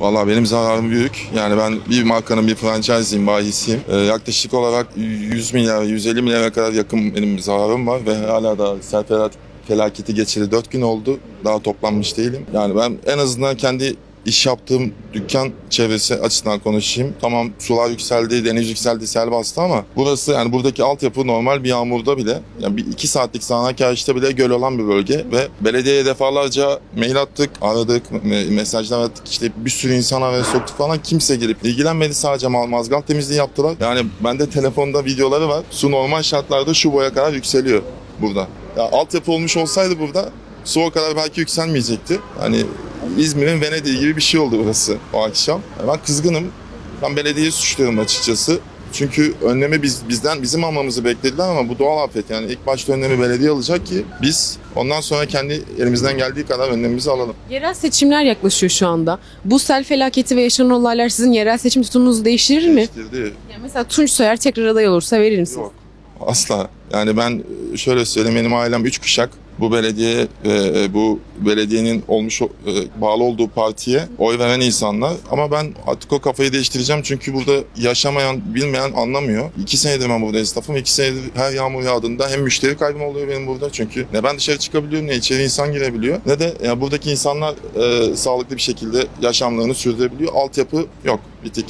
Valla benim zararım büyük. Yani ben bir markanın bir franchiseyim, bahisiyim. Ee, yaklaşık olarak 100 milyar, 150 milyara kadar yakın benim zararım var ve hala da sel felaketi geçeli 4 gün oldu. Daha toplanmış değilim. Yani ben en azından kendi iş yaptığım dükkan çevresi açısından konuşayım. Tamam sular yükseldi, deniz yükseldi, sel bastı ama burası yani buradaki altyapı normal bir yağmurda bile yani bir iki saatlik sağanak yağışta bile göl olan bir bölge ve belediyeye defalarca mail attık, aradık, me- mesajlar attık işte bir sürü insan araya soktuk falan kimse gelip ilgilenmedi sadece mal mazgal temizliği yaptılar. Yani bende telefonda videoları var. Su normal şartlarda şu boya kadar yükseliyor burada. Ya altyapı olmuş olsaydı burada su o kadar belki yükselmeyecekti. Hani İzmir'in Venedik'i gibi bir şey oldu burası o akşam. Ben kızgınım. Ben belediyeyi suçluyorum açıkçası. Çünkü önlemi biz bizden bizim almamızı beklediler ama bu doğal afet yani ilk başta önlemi belediye alacak ki biz ondan sonra kendi elimizden geldiği kadar önlemimizi alalım. Yerel seçimler yaklaşıyor şu anda. Bu sel felaketi ve yaşanan olaylar sizin yerel seçim tutumunuzu değiştirir mi? Değiştirdi. Yani mesela Tunç Soyer tekrar aday olursa verir misiniz? Yok. Asla. Yani ben e, şöyle söyleyeyim benim ailem üç kuşak bu belediye e, bu belediyenin olmuş e, bağlı olduğu partiye oy veren insanlar. Ama ben artık o kafayı değiştireceğim çünkü burada yaşamayan, bilmeyen anlamıyor. İki senedir ben burada esnafım. İki senedir her yağmur yağdığında hem müşteri kaybım oluyor benim burada çünkü ne ben dışarı çıkabiliyorum ne içeri insan girebiliyor ne de yani buradaki insanlar e, sağlıklı bir şekilde yaşamlarını sürdürebiliyor. Altyapı yok, bitik.